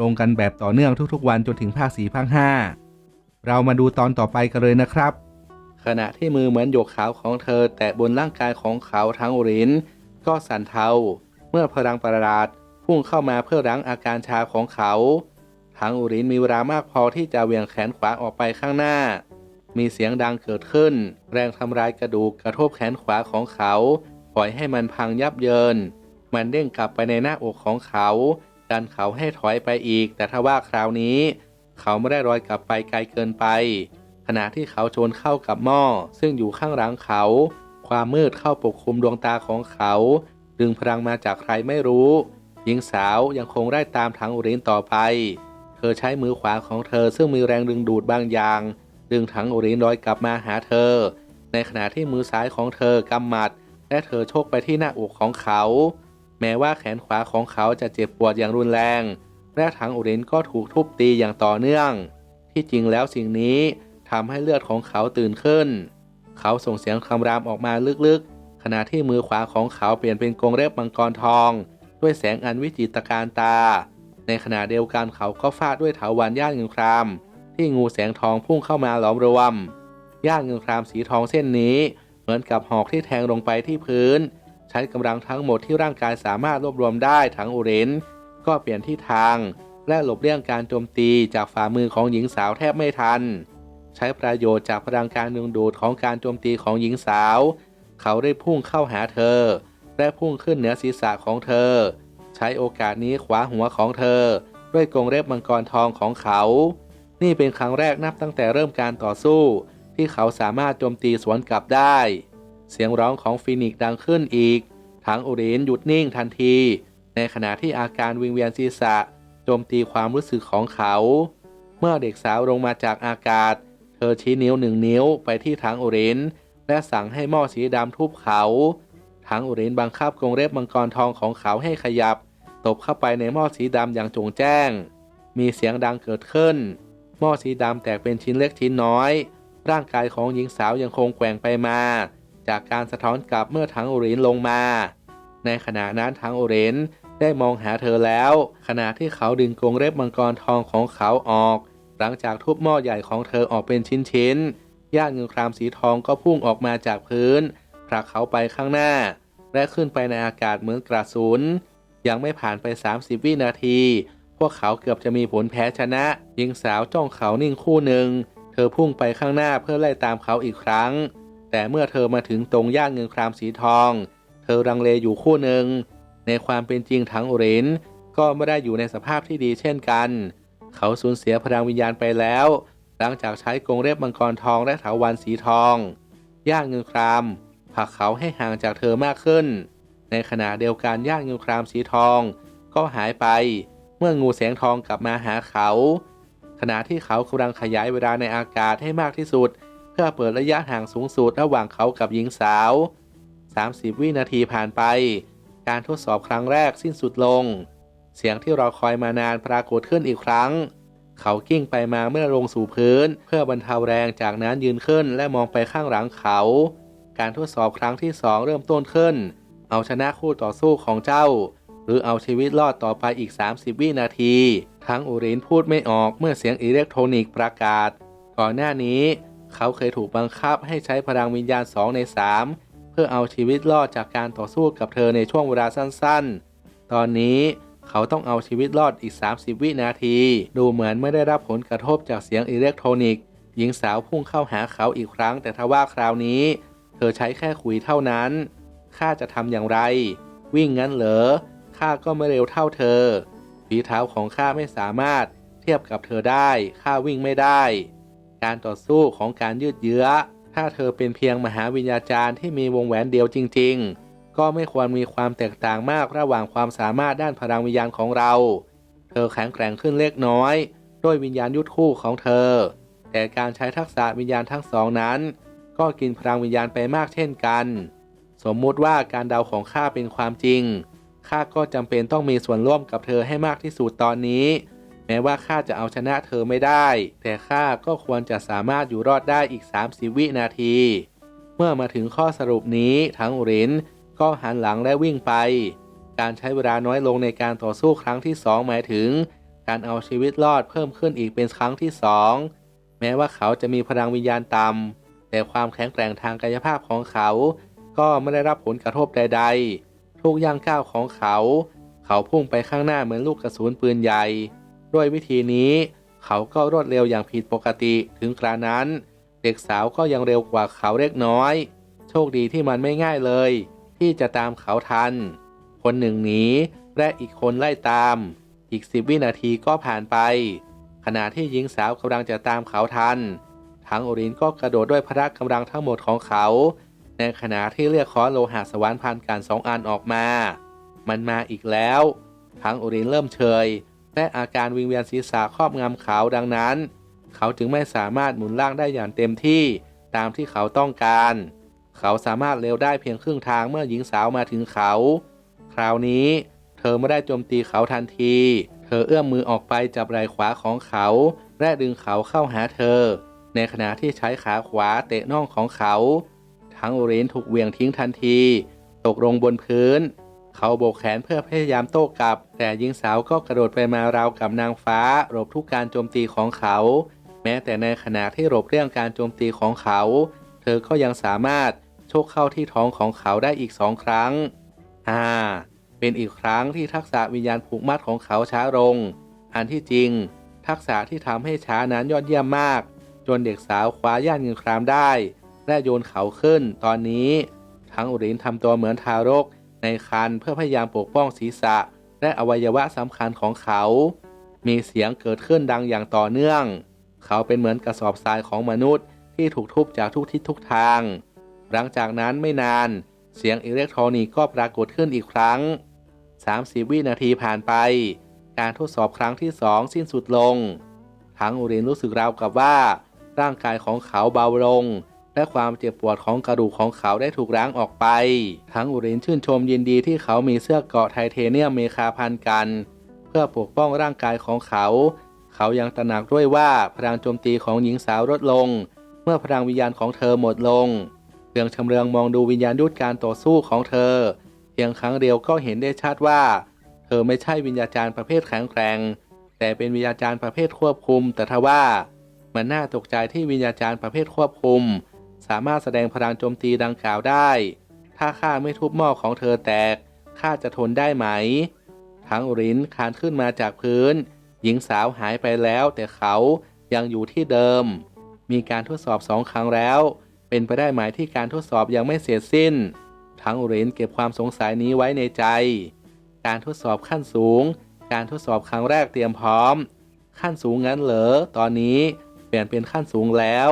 ลงกันแบบต่อเนื่องทุกๆ วันจนถึงภาค4ภาค5เรามาดูตอนต่อไปกันเลยนะครับ ขณะที่มือเหมือนหยกขาวของเธอ แตะบนร่างกายของเขาทั้งอุรินก็สั่นเทาเมื่อพลังประหลาดพุ่งเข้ามาเพื่อรั้งอาการชาของเขาทั้งอุรินมีเวลามากพอที่จะเหวี่ยงแขนขวาออกไปข้างหน้า มีเสียงดังเกิดขึ้น แรงทำลายกระดูกกระทบแขนขวาของเขา ปล่อยให้มันพังยับเยิน มันเด้งกลับไปในหน้าอกของเขา ดันเขาให้ถอยไปอีก แต่ถ้าว่าคราวนี้ เขาไม่ได้ลอยกลับไปไกลเกินไป ขณะที่เขาชนเข้ากับหม้อ ซึ่งอยู่ข้างหลังเขา ความมืดเข้าปกคลุมดวงตาของเขา ดึงพลังมาจากใครไม่รู้ หญิงสาวยังคงได้ตามถังอุรินต่อไป เธอใช้มือขวาของเธอซึ่งมีแรงดึงดูดบางอย่าง ดึงถังอุรินลอยกลับมาหาเธอ ในขณะที่มือซ้ายของเธอกำหมัดและเธอโชกไปที่หน้าอกของเขา แม้ว่าแขนขวาของเขาจะเจ็บปวดอย่างรุนแรง และถังอุรินก็ถูกทุบตีอย่างต่อเนื่อง ที่จริงแล้วสิ่งนี้ทำให้เลือดของเขาตื่นขึ้น เขาส่งเสียงคำรามออกมาลึกๆ ขณะที่มือขวาของเขาเปลี่ยนเป็นกรงเล็บมังกรทอง ด้วยแสงอันวิจิตรการตา ในขณะเดียวกันเขาก็ฟาดด้วยเถาวันย่านเงินคราม ที่งูแสงทองพุ่งเข้ามาหลอมรวมย่านเงินครามสีทองเส้นนี้ เหมือนกับหอกที่แทงลงไปที่พื้น ใช้กำลังทั้งหมดที่ร่างกายสามารถรวบรวมได้ทั้งอุเรนก็เปลี่ยนที่ทาง และหลบเลี่ยงการโจมตีจากฝ่ามือของหญิงสาวแทบไม่ทัน ใช้ประโยชน์จากพลังการดึงดูดของการโจมตีของหญิงสาว เขาได้พุ่งเข้าหาเธอ และพุ่งขึ้นเหนือศีรษะของเธอ ใช้โอกาสนี้ขวาหัวของเธอ ด้วยกรงเล็บมังกรทองของเขา นี่เป็นครั้งแรกนับตั้งแต่เริ่มการต่อสู้ ที่เขาสามารถโจมตีสวนกลับได้ เสียงร้องของฟีนิกซ์ดังขึ้นอีก ทั้งอุรินหยุดนิ่งทันที ในขณะที่อาการวิงเวียนศีรษะโจมตีความรู้สึกของเขา เมื่อเด็กสาวลงมาจากอากาศ เธอชี้นิ้วหนึ่งนิ้วไปที่ถังอุรินและสั่งให้หม้อสีดำทุบเขาถังอุรินบังคับกรงเล็บมังกรทองของเขาให้ขยับ ตบเข้าไปในหม้อสีดำอย่างจงแจ้ง มีเสียงดังเกิดขึ้น หม้อสีดำแตกเป็นชิ้นเล็กชิ้นน้อย ร่างกายของหญิงสาวยังคงแกว่งไปมา จากการสะท้อนกลับเมื่อถังอุรินลงมา ในขณะนั้นถังอุรินได้มองหาเธอแล้ว ขณะที่เขาดึงกรงเล็บมังกรทองของเขาออก หลังจากทุบหม้อใหญ่ของเธอออกเป็นชิ้นๆย่านเงินครามสีทองก็พุ่งออกมาจากพื้นผลักเขาไปข้างหน้า และขึ้นไปในอากาศเหมือนกระสุนยังไม่ผ่านไป 30 วินาที พวกเขาเกือบจะมีผลแพ้ชนะหญิงสาวจ้องเขานิ่งคู่หนึ่ง เธอพุ่งไปข้างหน้าเพื่อไล่ตามเขาอีกครั้ง แต่เมื่อเธอมาถึงตรงย่านเงินครามสีทอง เธอรังเลอยู่คู่หนึ่ง ในความเป็นจริงทั้งอุรินก็ไม่ได้อยู่ในสภาพที่ดีเช่นกัน เขาสูญเสียพลังวิญญาณไปแล้ว หลังจากใช้กรงเล็บมังกรทองและถาวันสีทอง ย่านเงินครามผลักเขาให้ห่างจากเธอมากขึ้น ในขณะเดียวกันย่านเงินครามสีทอง ก็หายไป เมื่องูแสงทองกลับมาหาเขา ขณะที่เขากำลังขยายเวลาในอากาศให้มากที่สุด เพื่อเปิดระยะห่างสูงสุดระหว่างเขากับหญิงสาว 30 วินาทีผ่านไป การทดสอบครั้งแรกสิ้นสุดลง เสียงที่รอคอยมานานปรากฏขึ้นอีกครั้ง เขากิ้งไปมาเมื่อลงสู่พื้น เพื่อบรรเทาแรงจากนั้นยืนขึ้นและมองไปข้างหลังเขา การทดสอบครั้งที่สองเริ่มต้นขึ้น เอาชนะคู่ต่อสู้ของเจ้า หรือเอาชีวิตรอดต่อไปอีก 30 วินาที ทั้งอุรินพูดไม่ออกเมื่อเสียงอิเล็กทรอนิกส์ประกาศ ก่อนหน้านี้ เขาเคยถูกบังคับให้ใช้พลังวิญญาณ 2 ใน 3 เพื่อเอาชีวิตรอดจากการต่อสู้กับเธอในช่วงเวลาสั้นๆ ตอนนี้เขาต้องเอาชีวิตรอดอีก 30 วินาที ดูเหมือนไม่ได้รับผลกระทบจากเสียงอิเล็กทรอนิกส์หญิงสาวพุ่งเข้าหาเขาอีกครั้ง แต่ทว่าคราวนี้ เธอใช้แค่คุยเท่านั้นข้าจะทำอย่างไร วิ่งงั้นเหรอข้าก็ไม่เร็วเท่าเธอฝีเท้าของข้าไม่สามารถเทียบกับเธอได้ข้าวิ่งไม่ได้ การต่อสู้ของการยืดเยื้อ ถ้าเธอเป็นเพียงมหาวิญญาจารย์ที่มีวงแหวนเดียวจริง ๆ ก็ไม่ควรมีความแตกต่างมากระหว่างความสามารถด้านพลังวิญญาณของเรา เธอแข็งแกร่งขึ้นเล็กน้อย ด้วยวิญญาณยุทธคู่ของเธอ แต่การใช้ทักษะวิญญาณทั้งสองนั้น ก็กินพลังวิญญาณไปมากเช่นกัน สมมุติว่าการเดาของข้าเป็นความจริงข้าก็จำเป็นต้องมีส่วนร่วมกับเธอให้มากที่สุดตอนนี้ ม้ว่าข้าจะเอาชนะเธอไม่ได้ แต่ข้าก็ควรจะสามารถอยู่รอดได้อีก 30 วินาที เมื่อมาถึงข้อสรุปนี้ทั้งอรินก็หันหลังและวิ่งไป การใช้เวลาน้อยลงในการต่อสู้ครั้งที่สองหมายถึง การเอาชีวิตรอดเพิ่มขึ้นอีกเป็นครั้งที่สองแม้ว่าเขาจะมีพลังวิญญาณต่ำแต่ความแข็งแกร่งทางกายภาพของเขา ก็ไม่ได้รับผลกระทบใด ๆ ทุกย่างก้าวของเขา เขาพุ่งไปข้างหน้าเหมือนลูกกระสุนปืนใหญ่ ด้วยวิธีนี้ เขาก็รวดเร็วอย่างผิดปกติถึงกระนั้น เด็กสาวก็ยังเร็วกว่าเขาเล็กน้อย โชคดีที่มันไม่ง่ายเลย ที่จะตามเขาทัน คนหนึ่งหนีและอีกคนไล่ตาม อีกสิบวินาทีก็ผ่านไป ขณะที่หญิงสาวกำลังจะตามเขาทัน ทั้งโอรินก็กระโดดด้วยพละกำลังทั้งหมดของเขา ในขณะที่เรียกค้อนโลหะสวรรค์พันกันสองอันออกมา มันมาอีกแล้ว ทั้งโอรินเริ่มเชย และอาการวิงเวียนศีรษะครอบงำเขาดังนั้น เขาจึงไม่สามารถหมุนล่างได้อย่างเต็มที่ตามที่เขาต้องการ เขาสามารถเร็วได้เพียงครึ่งทางเมื่อหญิงสาวมาถึงเขา คราวนี้ เธอไม่ได้โจมตีเขาทันที เธอเอื้อมมือออกไปจับไหล่ขวาของเขา และดึงเขาเข้าหาเธอ ในขณะที่ใช้ขาขวาเตะน่องของเขา ทั้งโอเรนถูกเวียงทิ้งทันที ตกลงบนพื้น เขาโบกแขนเพื่อพยายามโต้กลับ แต่หญิงสาวก็กระโดดไปมาราวกับนางฟ้าหลบทุกการโจมตีของเขา แม้แต่ในขณะที่หลบเรื่องการโจมตีของเขา เธอก็ยังสามารถโชกเข้าที่ท้องของเขาได้อีกสองครั้งอ่าเป็นอีกครั้งที่ทักษะวิญญาณผูกมัดของเขาช้าลง อันที่จริง ทักษะที่ทำให้ช้านั้นยอดเยี่ยมมาก จนเด็กสาวคว้าย่านเงินครามได้ และโยนเขาขึ้น ตอนนี้ ทั้งอุรินทำตัวเหมือนทารก ในคันเพื่อพยายามปกป้องศีรษะ และอวัยวะสำคัญของเขา มีเสียงเกิดขึ้นดังอย่างต่อเนื่อง เขาเป็นเหมือนกระสอบทรายของมนุษย์ที่ถูกทุบจากทุกทิศทุกทาง หลังจากนั้นไม่นาน เสียงอิเล็กทรอนิกส์ก็ปรากฏขึ้นอีกครั้ง 30 วินาทีผ่านไป การทดสอบครั้งที่สองสิ้นสุดลง ทั้งอุรินรู้สึกราวกับว่า ร่างกายของเขาเบาลง และความเจ็บปวดของกระดูกของเขาได้ถูกล้างออกไป ทั้งอุรินชื่นชมยินดีที่เขามีเสื้อเกาะไทเทเนียมเมคาพันกัน เพื่อปกป้องร่างกายของเขา เขายังตระหนักด้วยว่าพลังโจมตีของหญิงสาวลดลง เมื่อพลังวิญญาณของเธอหมดลงเพียงชำเลืองมองดูวิญญาณยุทธการต่อสู้ของเธอ เพียงครั้งเดียวก็เห็นได้ชัดว่า เธอไม่ใช่วิญญาจารย์ประเภทแข็งแกร่งแต่เป็นวิญญาจารย์ประเภทควบคุม แต่ทว่ามันน่าตกใจที่วิญญาจารย์ประเภทควบคุมามารถแสดงพลังโจมตีดังกล่าวได้ ถ้าข้าไม่ทุบหม้อของเธอแตกข้าจะทนได้ไหม ทั้งรินคานขึ้นมาจากพื้น หญิงสาวหายไปแล้วแต่เขายังอยู่ที่เดิม มีการทดสอบสองครั้งแล้ว เป็นไปได้ไหมที่การทดสอบยังไม่เสร็จสิ้น ทั้งรินเก็บความสงสัยนี้ไว้ในใจ การทดสอบขั้นสูง การทดสอบครั้งแรกเตรียมพร้อม ขั้นสูงงั้นเหรอตอนนี้เปลี่ยนเป็นขั้นสูงแล้ว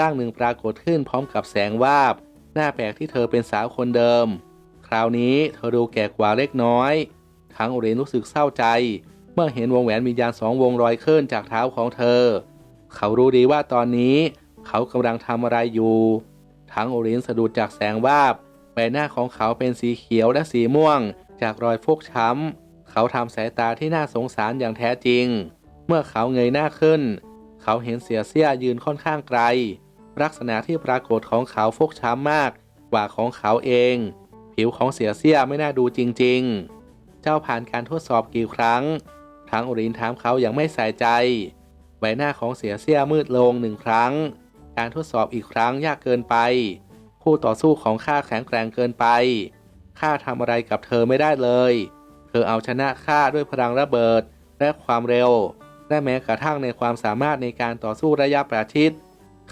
ร่างหนึ่งปรากฏขึ้นพร้อมกับแสงวาบ หน้าแปลกที่เธอเป็นสาวคนเดิม คราวนี้เธอดูแก่กว่าเล็กน้อย ทั้งอุเรนรู้สึกเศร้าใจ เมื่อเห็นวงแหวนวิญญาณสองวงลอยขึ้นจากเท้าของเธอ เขารู้ดีว่าตอนนี้เขากำลังทำอะไรอยู่ ทั้งอุเรนสะดุดจากแสงวาบใบหน้าของเขาเป็นสีเขียวและสีม่วง จากรอยฟกช้ำ เขาทำสายตาที่น่าสงสารอย่างแท้จริง เมื่อเขาเงยหน้าขึ้น เขาเห็นเสียเสียยืนค่อนข้างไกล ลักษณะที่ปรากฏของเขาฟกช้ำมากกว่าของเขาเอง ผิวของเสียเสียไม่น่าดูจริง ๆ เจ้าผ่านการทดสอบกี่ครั้ง ทั้งอุรินถามเขาอย่างไม่ใส่ใจ ใบหน้าของเสียเสียมืดลงหนึ่งครั้ง การทดสอบอีกครั้งยากเกินไป คู่ต่อสู้ของข้าแข็งแกร่งเกินไปข้าทำอะไรกับเธอไม่ได้เลย เธอเอาชนะข้าด้วยพลังระเบิดและความเร็ว และแม้กระทั่งในความสามารถในการต่อสู้ระยะประชิด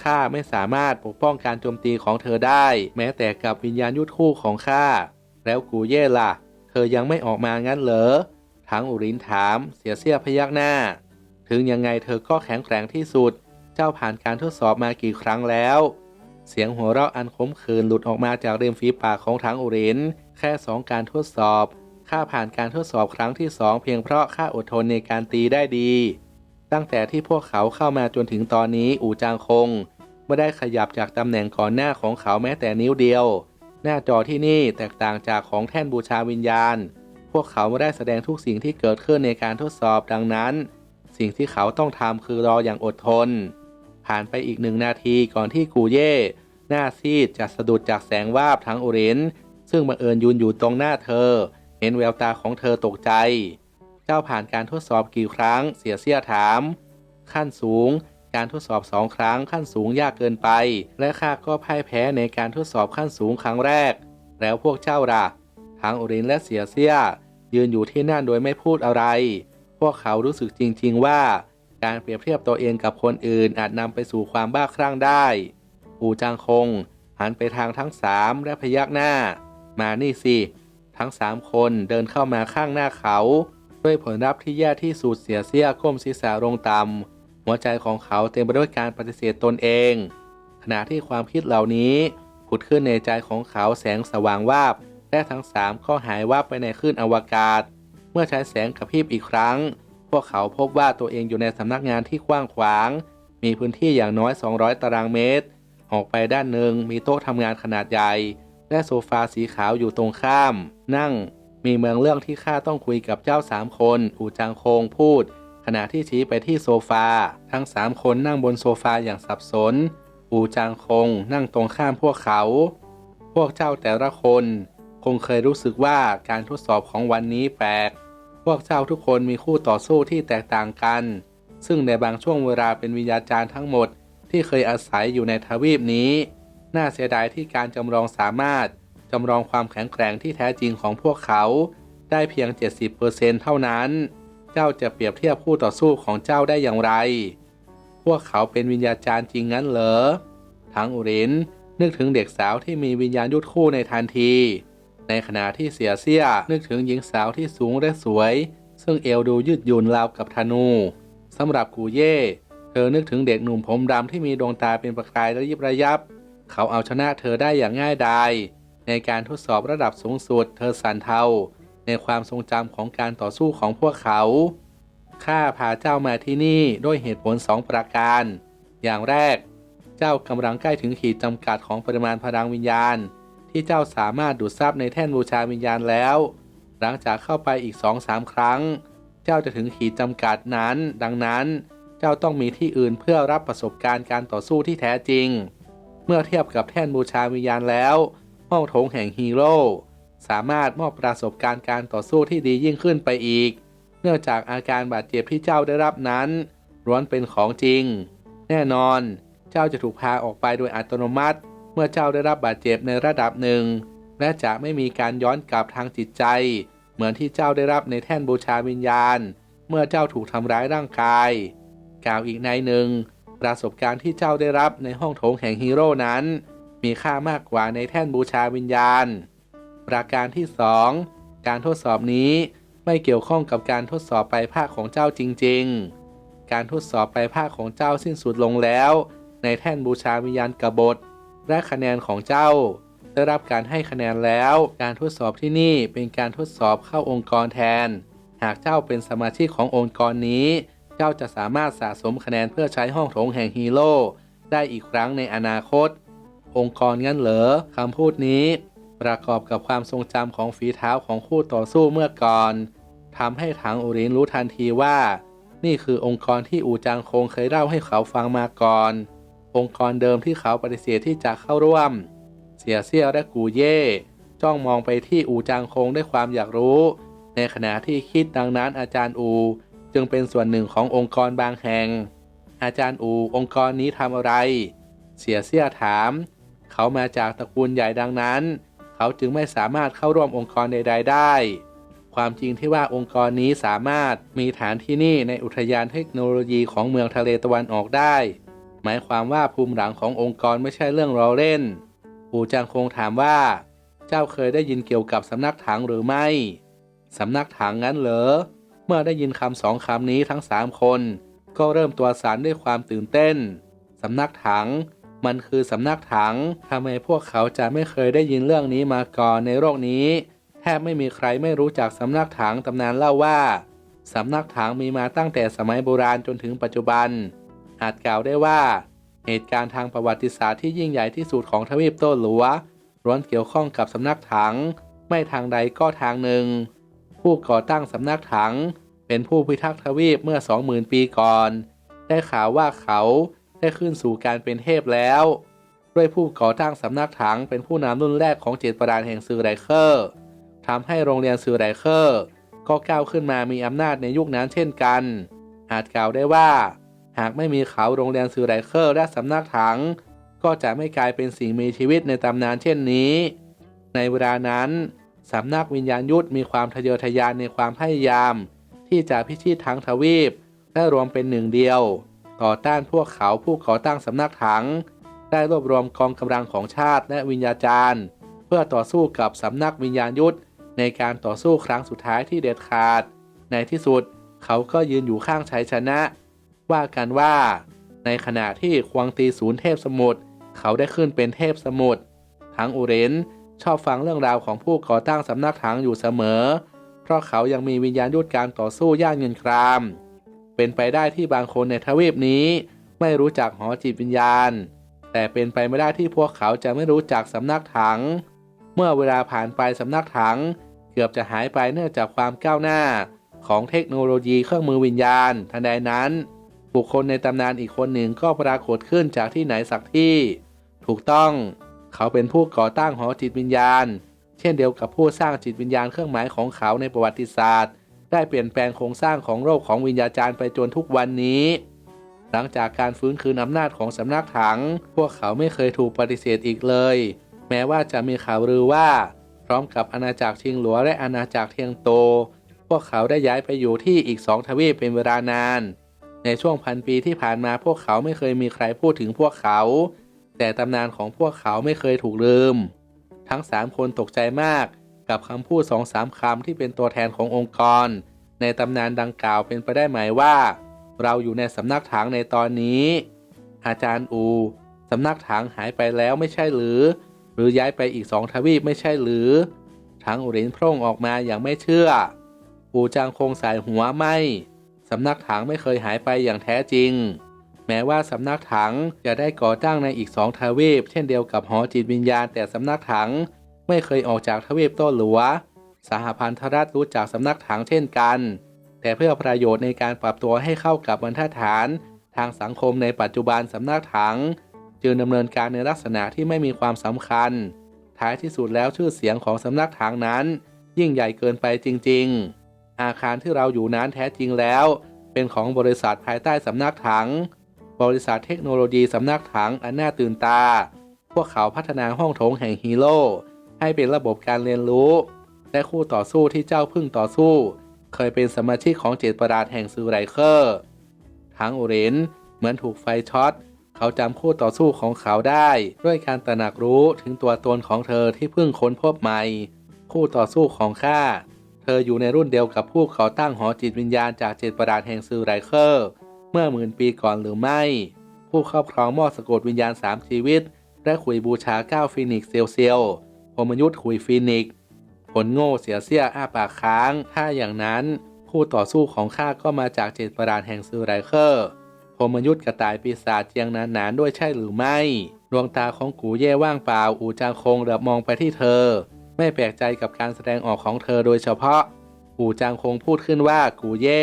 ข้าไม่สามารถปกป้องการโจมตีของเธอได้ แม้แต่กับวิญญาณยุทธคู่ของข้า แล้วกูเย่ล่ะ เธอยังไม่ออกมางั้นเหรอ ทั้งอุรินถาม เสียเสียพยักหน้า ถึงยังไงเธอก็แข็งแกร่งที่สุด เจ้าผ่านการทดสอบมากี่ครั้งแล้ว เสียงหัวเราะอันขมขื่นหลุดออกมาจากริมฝีปากของทั้งอุริน แค่สองการทดสอบ ข้าผ่านการทดสอบครั้งที่สองเพียงเพราะข้าอดทนในการตีได้ดี ตั้งแต่ที่พวกเขาเข้ามาจนถึงตอนนี้อูจางคง ไม่ได้ขยับจากตำแหน่งก่อนหน้าของเขาแม้แต่นิ้วเดียว หน้าจอที่นี่แตกต่างจากของแท่นบูชาวิญญาณ พวกเขาไม่ได้แสดงทุกสิ่งที่เกิดขึ้นในการทดสอบดังนั้น สิ่งที่เขาต้องทำคือรออย่างอดทน ผ่านไปอีกหนึ่งนาทีก่อนที่กูเย่หน้าซีดจะสะดุดจากแสงวาบทั้งอุรินซึ่งบังเอิญยืนอยู่ตรงหน้าเธอ เห็นแววตาของเธอตกใจ จ้าผ่านการทดสอบกี่ครั้ง เสียเสียถาม ขั้นสูง การทดสอบสองครั้ง ขั้นสูงยากเกินไป และข้าก็พ่ายแพ้ในการทดสอบขั้นสูงครั้งแรก แล้วพวกเจ้าล่ะทั้งอุรินและเสียเสียยืนอยู่ที่นั่นโดยไม่พูดอะไร พวกเขารู้สึกจริง ๆ ว่า การเปรียบเทียบตัวเองกับคนอื่นอาจนำไปสู่ความบ้าคลั่งได้อูจางคง หันไปทางทั้งสามและพยักหน้า มานี่สิ ทั้งสามคนเดินเข้ามาข้างหน้าเขา ด้วยผลลัพธ์ที่แย่ที่สุดเสียเสียก้มศีรษะลงต่ำหัวใจของเขาเต็มไปด้วยการปฏิเสธตนเอง ขณะที่ความคิดเหล่านี้ผุดขึ้นในใจของเขาแสงสว่างวาบและทั้งสามก็หายวับไปในคลื่นอวกาศ เมื่อใช้แสงกระพริบอีกครั้ง พวกเขาพบว่าตัวเองอยู่ในสำนักงานที่กว้างขวาง มีพื้นที่อย่างน้อย 200 ตารางเมตร ออกไปด้านหนึ่งมีโต๊ะทำงานขนาดใหญ่ และโซฟาสีขาวอยู่ตรงข้าม นั่ง มีเมืองเรื่องที่ข้าต้องคุยกับเจ้าสามคน อูจางคงพูด ขณะที่ชี้ไปที่โซฟา ทั้งสามคนนั่งบนโซฟาอย่างสับสน อูจางคงนั่งตรงข้ามพวกเขา พวกเจ้าแต่ละคน คงเคยรู้สึกว่าการทดสอบของวันนี้แปลก พวกเจ้าทุกคนมีคู่ต่อสู้ที่แตกต่างกัน ซึ่งในบางช่วงเวลาเป็นวิญญาจารย์ทั้งหมดที่เคยอาศัยอยู่ในทวีปนี้ น่าเสียดายที่การจำลองสามารถ จำลองความแข็งแกร่งที่แท้จริงของพวกเขาได้เพียง 70%เท่านั้น เจ้าจะเปรียบเทียบคู่ต่อสู้ของเจ้าได้อย่างไร พวกเขาเป็นวิญญาจารย์จริงงั้นเหรอ ทั้งอุรินนึกถึงเด็กสาวที่มีวิญญาณยุทธคู่ในทันที ในขณะที่เสียเสียนึกถึงหญิงสาวที่สูงและสวย ซึ่งเอวดูยืดหยุ่นราวกับธนูสำหรับกูเย่เธอนึกถึงเด็กหนุ่มผมดำที่มีดวงตาเป็นประกายระยิบระยับ เขาเอาชนะเธอได้อย่างง่ายดาย ในการทดสอบระดับสูงสุดเธอสันเทาในความทรงจำของการต่อสู้ของพวกเขา ข้าพาเจ้ามาที่นี่ด้วยเหตุผลสองประการ อย่างแรก เจ้ากำลังใกล้ถึงขีดจำกัดของปริมาณพลังวิญญาณ ที่เจ้าสามารถดูดซับในแท่นบูชาวิญญาณแล้ว หลังจากเข้าไปอีกสองสามครั้ง เจ้าจะถึงขีดจำกัดนั้น ดังนั้น เจ้าต้องมีที่อื่นเพื่อรับประสบการณ์การต่อสู้ที่แท้จริง เมื่อเทียบกับแท่นบูชาวิญญาณแล้ว ห้องโถงแห่งฮีโร่สามารถมอบประสบการณ์การต่อสู้ที่ดียิ่งขึ้นไปอีก เนื่องจากอาการบาดเจ็บที่เจ้าได้รับนั้นล้วนเป็นของจริง แน่นอน เจ้าจะถูกพาออกไปโดยอัตโนมัติ เมื่อเจ้าได้รับบาดเจ็บในระดับหนึ่ง และจะไม่มีการย้อนกลับทางจิตใจ เหมือนที่เจ้าได้รับในแท่นบูชาวิญญาณ เมื่อเจ้าถูกทำร้ายร่างกาย กล่าวอีกในหนึ่งประสบการณ์ที่เจ้าได้รับในห้องโถงแห่งฮีโร่นั้น มีค่ามากกว่าในแท่นบูชาวิญญาณ ประการที่ 2 การทดสอบนี้ไม่เกี่ยวข้องกับการทดสอบไปภาคของเจ้าจริง ๆ การทดสอบไปภาคของเจ้าสิ้นสุดลงแล้ว ในแท่นบูชาวิญญาณกบฏและคะแนนของเจ้า ได้รับการให้คะแนนแล้ว การทดสอบที่นี่เป็นการทดสอบเข้าองค์กรแทน หากเจ้าเป็นสมาชิกขององค์กรนี้ เจ้าจะสามารถสะสมคะแนนเพื่อใช้ห้องโถงแห่งฮีโร่ได้อีกครั้งในอนาคต องค์กรงั้นเหรอคำพูดนี้ประกอบกับความทรงจำของฝีเท้าของคู่ต่อสู้เมื่อก่อนทำให้ถังอุรินรู้ทันทีว่า นี่คือองค์กรที่อูจางคงเคยเล่าให้เขาฟังมาก่อน องค์กรเดิมที่เขาปฏิเสธที่จะเข้าร่วม เสียเซี่ยวและกูเย่จ้องมองไปที่อูจางคงด้วยความอยากรู้ ในขณะที่คิดดังนั้นอาจารย์อู จึงเป็นส่วนหนึ่งขององค์กรบางแห่ง อาจารย์อูองค์กรนี้ทำอะไร เสียเซี่ยถาม เขามาจากตระกูลใหญ่ดังนั้น เขาจึงไม่สามารถเข้าร่วมองค์กรใด ๆ ได้ ความจริงที่ว่าองค์กรนี้สามารถมีฐานที่นี่ในอุทยานเทคโนโลยีของเมืองทะเลตะวันออกได้ หมายความว่าภูมิหลังขององค์กรไม่ใช่เรื่องเราเล่นอูจางคงถามว่า เจ้าเคยได้ยินเกี่ยวกับสำนักถังหรือไม่สำนักถังงั้นเหรอ เมื่อได้ยินคำสองคำนี้ทั้งสามคน ก็เริ่มตัวสารด้วยความตื่นเต้น สำนักถัง มันคือสำนักถังทำไมพวกเขาจะไม่เคยได้ยินเรื่องนี้มาก่อนในโลกนี้ แทบไม่มีใครไม่รู้จักสำนักถังตำนานเล่าว่าสำนักถังมีมาตั้งแต่สมัยโบราณจนถึงปัจจุบัน อาจกล่าวได้ว่า เหตุการณ์ทางประวัติศาสตร์ที่ยิ่งใหญ่ที่สุดของทวีปโต้หลัวล้วนเกี่ยวข้องกับสำนักถัง ไม่ทางใดก็ทางหนึ่ง ผู้ก่อตั้งสำนักถัง เป็นผู้พิทักษ์ทวีปเมื่อ 20,000 ปีก่อน ได้ข่าวว่าเขา ได้ขึ้นสู่การเป็นเทพแล้ว ด้วยผู้ก่อตั้งสำนักถังเป็นผู้นำรุ่นแรกของเจ็ดประดานแห่งซือไรเคอร์ทำให้โรงเรียนซือไรเคอร์ก็ก้าวขึ้นมามีอำนาจในยุคนั้นเช่นกัน อาจกล่าวได้ว่า หากไม่มีเขาโรงเรียนซือไรเคอร์และสำนักถัง ก็จะไม่กลายเป็นสิ่งมีชีวิตในตำนานเช่นนี้ ในเวลานั้นสำนักวิญญาณยุทธมีความทะเยอทะยานในความพยายาม ที่จะพิชิตทั้งทวีปและรวมเป็นหนึ่งเดียว ต่อต้านพวกเขาผู้ก่อตั้งสำนักถัง ได้รวบรวมกองกำลังของชาติและวิญญาจารย์ เพื่อต่อสู้กับสำนักวิญญาณยุทธในการต่อสู้ครั้งสุดท้ายที่เด็ดขาด ในที่สุดเขาก็ยืนอยู่ข้างชัยชนะ ว่ากันว่า ในขณะที่ควงตีศูนย์เทพสมุทรเขาได้ขึ้นเป็นเทพสมุทรทั้งอุเรนชอบฟังเรื่องราวของผู้ก่อตั้งสำนักถังอยู่เสมอ เพราะเขายังมีวิญญาณยุทธการต่อสู้ย่านเงินคราม เป็นไปได้ที่บางคนในทวีปนี้ ไม่รู้จักหอจิตวิญญาณ แต่เป็นไปไม่ได้ที่พวกเขาจะไม่รู้จักสำนักถัง เมื่อเวลาผ่านไปสำนักถัง เกือบจะหายไปเนื่องจากความก้าวหน้า ของเทคโนโลยีเครื่องมือวิญญาณ ทันใดนั้น บุคคลในตำนานอีกคนหนึ่งก็ปรากฏขึ้นจากที่ไหนสักที่ ถูกต้อง เขาเป็นผู้ก่อตั้งหอจิตวิญญาณ เช่นเดียวกับผู้สร้างจิตวิญญาณเครื่องหมายของเขาในประวัติศาสตร์ ได้เปลี่ยนแปลงโครงสร้างของโลกของวิญญาจารย์ไปจนทุกวันนี้ หลังจากการฟื้นคืนอำนาจของสำนักถัง พวกเขาไม่เคยถูกปฏิเสธอีกเลย แม้ว่าจะมีข่าวลือว่า พร้อมกับอาณาจักรชิงหลัวและอาณาจักรเทียงโต พวกเขาได้ย้ายไปอยู่ที่อีกสองทวีปเป็นเวลานาน ในช่วงพันปีที่ผ่านมาพวกเขาไม่เคยมีใครพูดถึงพวกเขา แต่ตำนานของพวกเขาไม่เคยถูกลืม ทั้งสามคนตกใจมาก กับคำพูดสองสามคำที่เป็นตัวแทนขององค์กร ในตำนานดังกล่าวเป็นไปได้ไหมว่า เราอยู่ในสำนักถังในตอนนี้ อาจารย์อูสำนักถังหายไปแล้วไม่ใช่หรือ หรือย้ายไปอีกสองทวีปไม่ใช่หรือทั้งอุรินพร่งออกมาอย่างไม่เชื่อ อูจางคงสายหัวไม่สำนักถังไม่เคยหายไปอย่างแท้จริง แม้ว่าสำนักถังจะได้ก่อตั้งในอีกสองทวีป เช่นเดียวกับหอจิตวิญญาณแต่สำนักถัง ไม่เคยออกจากทวีปโต้หลัว สหพันธรัฐรู้จักสำนักถังเช่นกัน แต่เพื่อประโยชน์ในการปรับตัวให้เข้ากับบรรทัดฐาน ทางสังคมในปัจจุบันสำนักถัง จึงดำเนินการในลักษณะที่ไม่มีความสำคัญ ท้ายที่สุดแล้วชื่อเสียงของสำนักถังนั้น ยิ่งใหญ่เกินไปจริง ๆ อาคารที่เราอยู่นั้นแท้จริงแล้ว เป็นของบริษัทภายใต้สำนักถัง บริษัทเทคโนโลยีสำนักถังอันน่าตื่นตา พวกเขาพัฒนาห้องโถงแห่งฮีโร่ ให้เป็นระบบการเรียนรู้ และคู่ต่อสู้ที่เจ้าพึ่งต่อสู้ เคยเป็นสมาชิกของเจ็ดประดาแห่งซูไรเคอร์ทั้งอุเรนเหมือนถูกไฟช็อตเขาจำคู่ต่อสู้ของเขาได้ ด้วยการตระหนักรู้ถึงตัวตนของเธอที่เพิ่งค้นพบใหม่ คู่ต่อสู้ของข้าเธออยู่ในรุ่นเดียวกับผู้ก่อตั้งหอจิตวิญญาณจากเจ็ดประดาษแห่งซูไรเคอร์ เมื่อหมื่นปีก่อนหรือไม่ ผู้ครอบครองหม้อสะกดวิญญาณสามชีวิต และขุยบูชาเก้าฟินิกซ์เซียวเซียว พมยุทธ์ขุยฟินิกซ์ผลโง่เสียเสียอ้าปากค้าง ถ้าอย่างนั้นคู่ต่อสู้ของข้าก็มาจากเจ็ดประดานแห่งซูไรเคอร์พมยุทธ์กระต่ายปีศาจเจียงนานานๆด้วยใช่หรือไม่ ดวงตาของกูเย่ว่างเปล่า อูจางคงเหลือบมองไปที่เธอ ไม่แปลกใจกับการแสดงออกของเธอโดยเฉพาะ อูจางคงพูดขึ้นว่ากูเย่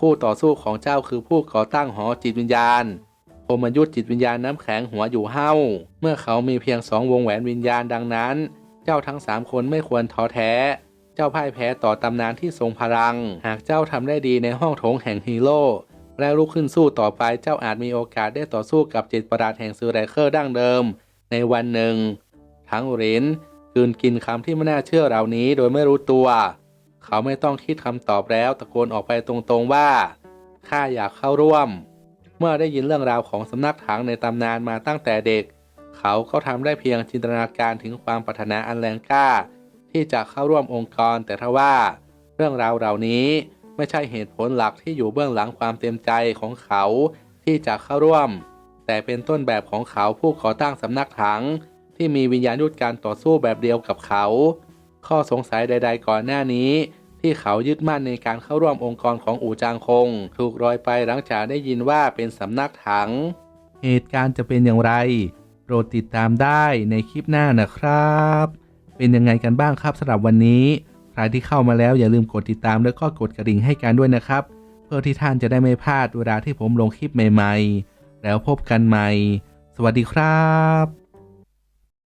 คู่ต่อสู้ของเจ้าคือผู้ก่อตั้งหอจิตวิญญาณ พมยุทธจิตวิญญาณน้ำแข็งหัวอยู่เห้า เมื่อเขามีเพียงสองวงแหวนวิญญาณดังนั้น เจ้าทั้งสามคนไม่ควรท้อแท้ เจ้าพ่ายแพ้ต่อตำนานที่ทรงพลัง หากเจ้าทำได้ดีในห้องโถงแห่งฮีโร่และลุกขึ้นสู้ต่อไปเจ้าอาจมีโอกาสได้ต่อสู้กับเจ็ดประดาษแห่งซูไรเคอร์ดั้งเดิม ในวันหนึ่ง ทั้งรินกืนกินคำที่ไม่น่าเชื่อเหล่านี้โดยไม่รู้ตัว เขาไม่ต้องคิดคำตอบแล้วตะโกนออกไปตรงๆว่าข้าอยากเข้าร่วม เมื่อได้ยินเรื่องราวของสำนักถังในตำนานมาตั้งแต่เด็ก เขาก็ทำได้เพียงจินตนาการถึงความปรารถนาอันแรงกล้า ที่จะเข้าร่วมองค์กรแต่ทว่า เรื่องราวเหล่านี้ไม่ใช่เหตุผลหลักที่อยู่เบื้องหลังความเต็มใจของเขาที่จะเข้าร่วม แต่เป็นต้นแบบของเขาผู้ก่อตั้งสำนักถัง ที่มีวิญญาณยุทธการต่อสู้แบบเดียวกับเขา ข้อสงสัยใด ๆ ก่อนหน้านี้ ที่เขายึดมั่นในการเข้าร่วมองค์กรของอู่จางคง ถูกรอยไปหลังจากได้ยินว่าเป็นสำนักถัง เหตุการณ์จะเป็นอย่างไร โปรดติดตามได้ในคลิปหน้านะครับ เป็นยังไงกันบ้างครับสำหรับวันนี้ใครที่เข้ามาแล้วอย่าลืมกดติดตามแล้วก็กดกระดิ่งให้กันด้วยนะครับ เพื่อที่ท่านจะได้ไม่พลาดเวลาที่ผมลงคลิปใหม่ ๆ แล้วพบกันใหม่ สวัสดีครับ